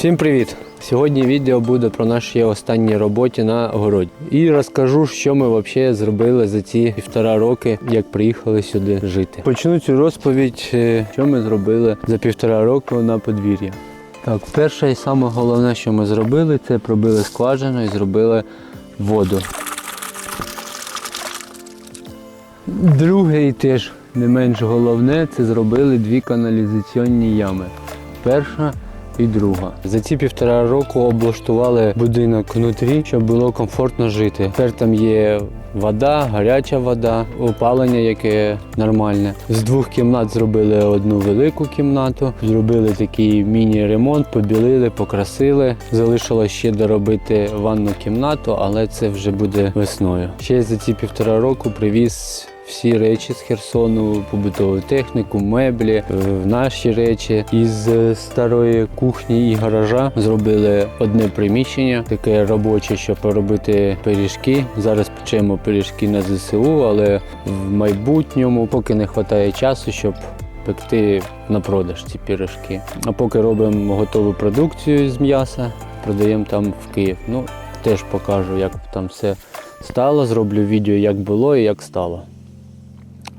Всім привіт! Сьогодні відео буде про наші останні роботі на городі. І розкажу, що ми взагалі зробили за ці півтора роки, як приїхали сюди жити. Почну цю розповідь, е, що ми зробили за півтора року на подвір'я. Так, перше і саме головне, що ми зробили, це пробили скважину і зробили воду. Друге і теж не менш головне, це зробили дві каналізаційні ями. Перша і друга. За ці півтора року облаштували будинок внутрі, щоб було комфортно жити. Тепер там є вода, гаряча вода, опалення, яке нормальне. З двох кімнат зробили одну велику кімнату, зробили такий міні-ремонт, побілили, покрасили. Залишилось ще доробити ванну кімнату, але це вже буде весною. Ще за ці півтора року привіз всі речі з Херсону, побутову техніку, меблі, е, наші речі. Із е, старої кухні і гаража зробили одне приміщення, таке робоче, щоб робити пиріжки. Зараз печемо пиріжки на ЗСУ, але в майбутньому поки не вистачає часу, щоб пекти на продаж ці пиріжки. А поки робимо готову продукцію з м'яса, продаємо там в Київ. Ну, теж покажу, як там все стало. Зроблю відео, як було і як стало.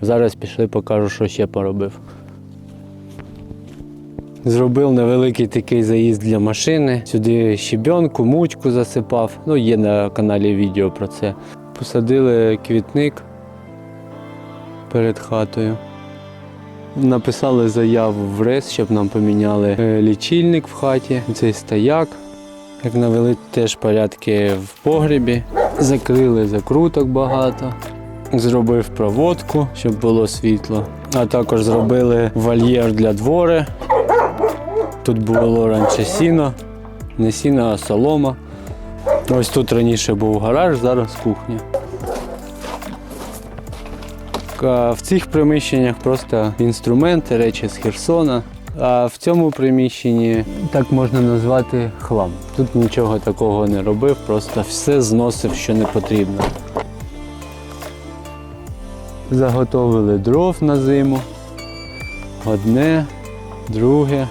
Зараз пішли, покажу, що ще поробив. Зробив невеликий такий заїзд для машини. Сюди щебенку, мучку засипав. Ну, є на каналі відео про це. Посадили квітник перед хатою. Написали заяву в РЕС, щоб нам поміняли е, лічильник в хаті, цей стояк. Як навели теж порядки в погребі. Закрили закруток багато. Зробив проводку, щоб було світло. А також зробили вольєр для двори. Тут було раніше сіно, не сіно, а солома. Ось тут раніше був гараж, зараз кухня. В цих приміщеннях просто інструменти, речі з Херсона. А в цьому приміщенні так можна назвати хлам. Тут нічого такого не робив, просто все зносив, що не потрібно. Заготовили дров на зиму. Одне, друге.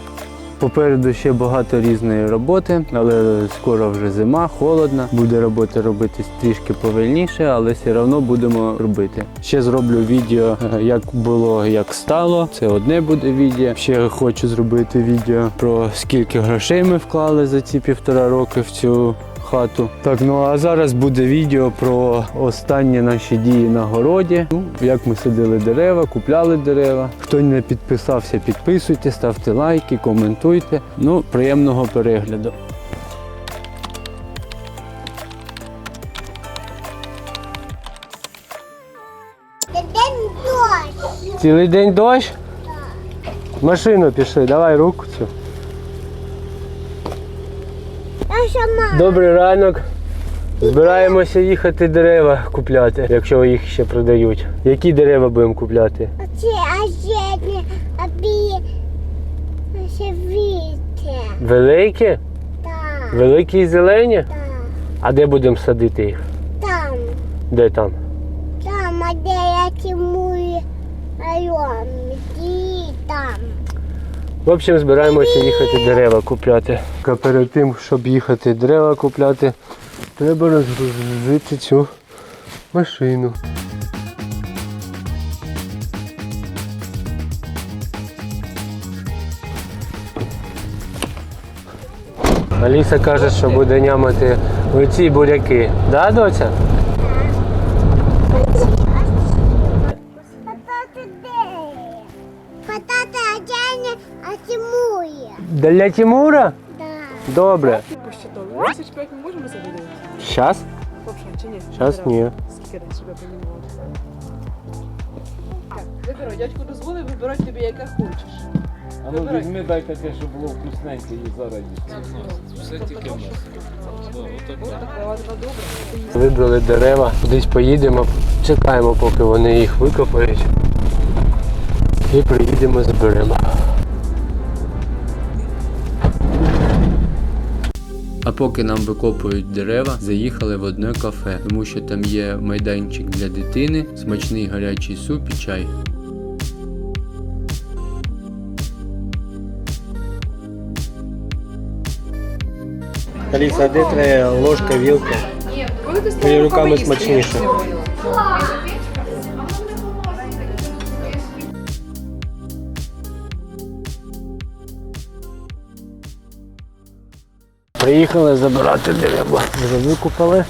Попереду ще багато різної роботи, але скоро вже зима, холодно. Буде робота робити трішки повільніше, але все одно будемо робити. Ще зроблю відео, е, як було, як стало. Це одне буде відео. Ще хочу зробити відео про скільки грошей ми вклали за ці півтора роки в цю хату. Так, ну а зараз буде відео про останні наші дії на городі. Ну, як ми садили дерева, купляли дерева. Хто не підписався, підписуйте, ставте лайки, коментуйте. Ну, приємного перегляду. Цілий день дощ? Машину пішли, давай руку цю. Я сама. Добрий ранок. Збираємося їхати дерева купляти, якщо їх ще продають. Які дерева будемо купляти? Оце азетні, а бі... Ще віте. Великі? Так, Великі і зелені? так. А де будемо садити їх? Там, Де там? там, а де я тимую район. І там. В общем, збираємося їхати дерева купляти. А перед тим, щоб їхати дерева купляти, треба розгрузити цю машину. Аліса каже, що буде нямати оці буряки. Да, доця? Хатати де? А тимує. Для Тимура? Так. Добре. посчитали. 25 ми можемо задовольнити? Щас? Чи ні? Щас ні. Скільки десь себе понімали? Так, вибирай, дядько дозволив вибирати тобі, яке хочеш. А ну візьми, дай таке, щоб було вкусненьке і зараз їсти. Все тільки в нас. Ось така вона добра. Вибрали дерева, кудись поїдемо, чекаємо, поки вони їх викопають. І приїдемо, зберемо. А поки нам викопують дерева, заїхали в одне кафе, тому що там є майданчик для дитини, смачний гарячий суп і чай. Аліса, де твоя ложка, вілка? Твоїми руками смачніше. Приїхали забирати дерева. Вже викупали.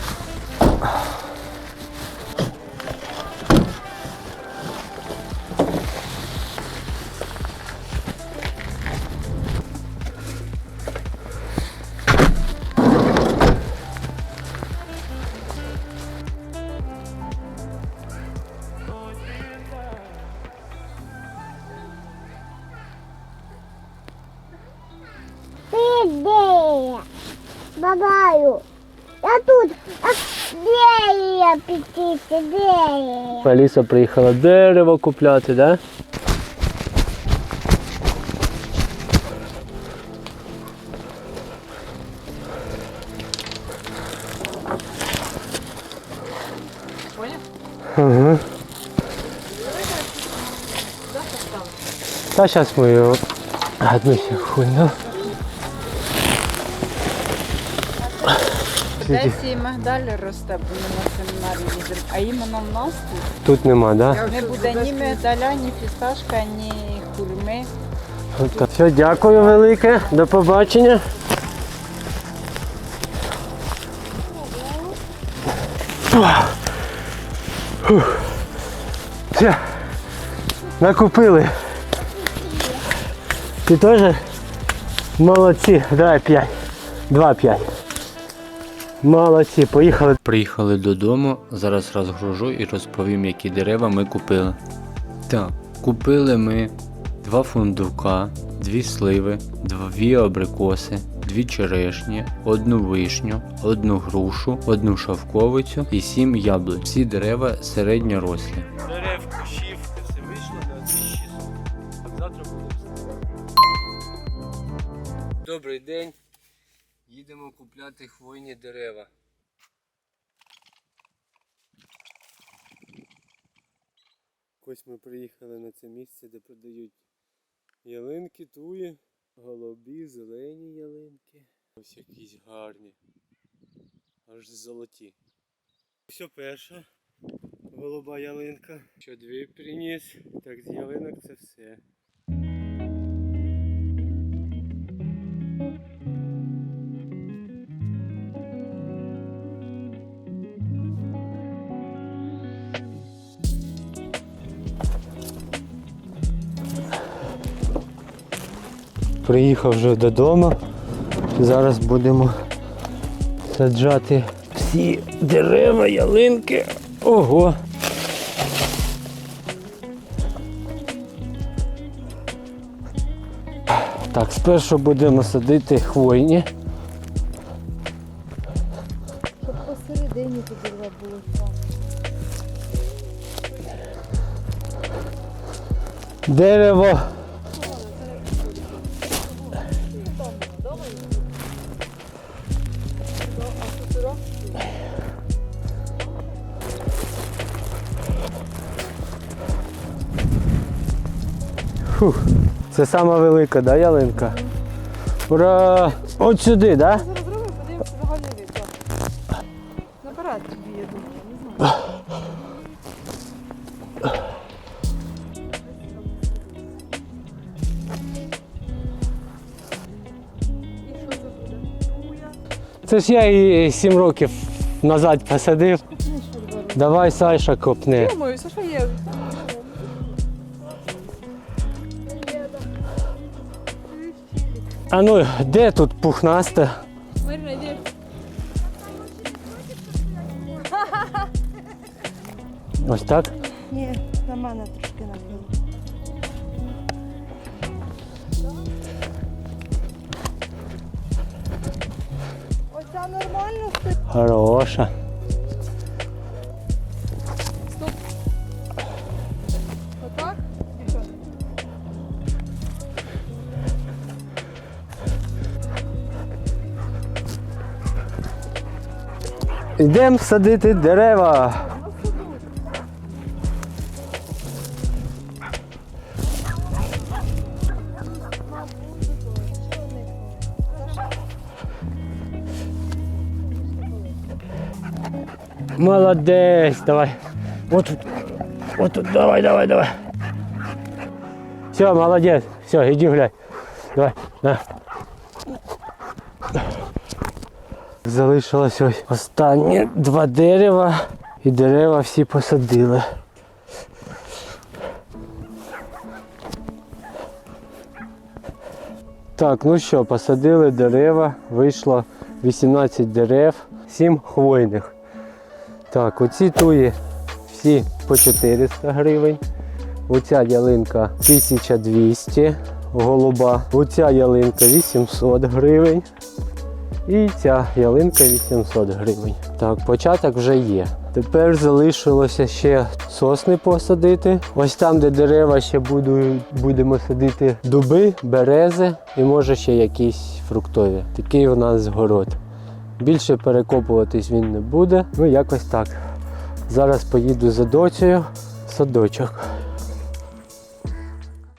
Бабаю. Я тут. А де я я? Аліса приїхала дерево купляти, да? Ага. Та зараз ми його одну секунду. Десь і мигдаль росте, бо ми на семінарі їздимо. А іменно в нас Тут нема, да? не буде ні мигдаля, ні фісташка, ні хурми. От. Все, дякую велике. До побачення. Фух. Все. Накупили. Ти теж? Молодці. Давай п'ять. Два п'ять. Молодці, поїхали. Приїхали додому. Зараз розгружу і розповім, які дерева ми купили. Так, купили ми два фундука, дві сливи, дві абрикоси, дві черешні, одну вишню, одну грушу, одну шовковицю і сім яблунь. Всі дерева середньорослі. Дерев кущів все вийшло 2600. Завтра буде Добрий день. Їдемо купляти хвойні дерева. Ось ми приїхали на це місце, де продають ялинки, туї, голубі, зелені ялинки. Ось якісь гарні. Аж золоті. Ось перша голуба ялинка. Що дві приніс. Так, з ялинок це все. Приїхав вже додому. Зараз будемо саджати всі дерева, ялинки. Ого. Так, спершу будемо садити хвойні. Щоб посередині тоді було. Дерево. Фух, це сама велика, да, ялинка? Ура! От сюди, да? Зараз зробимо, подивимося загальний вид. Наперед тобі, я думаю, не знаю. Це ж я її 7 років назад посадив. Давай, Саша, копни. А ну, де тут йди. Ось так? Ні, на мене трошки нахило. Оця нормально стоїть. Хороша. Йдемо садити дерева. Молодець, давай. Вот тут. Вот тут. Давай, давай, давай. Все, молодец. Все, иди гуляй. Давай, на. Залишилось ось останні два дерева. І дерева всі посадили. Так, ну що, посадили дерева, вийшло 18 дерев, 7 хвойних. Так, оці туї всі по 400 гривень. Оця ялинка 1200 голуба. Оця ялинка 800 гривень. І ця ялинка 800 гривень. Так, початок вже є. Тепер залишилося ще сосни посадити. Ось там, де дерева ще буду, будемо садити дуби, берези і може ще якісь фруктові. Такий у нас город. Більше перекопуватись він не буде. Ну якось так. Зараз поїду за доцею садочок.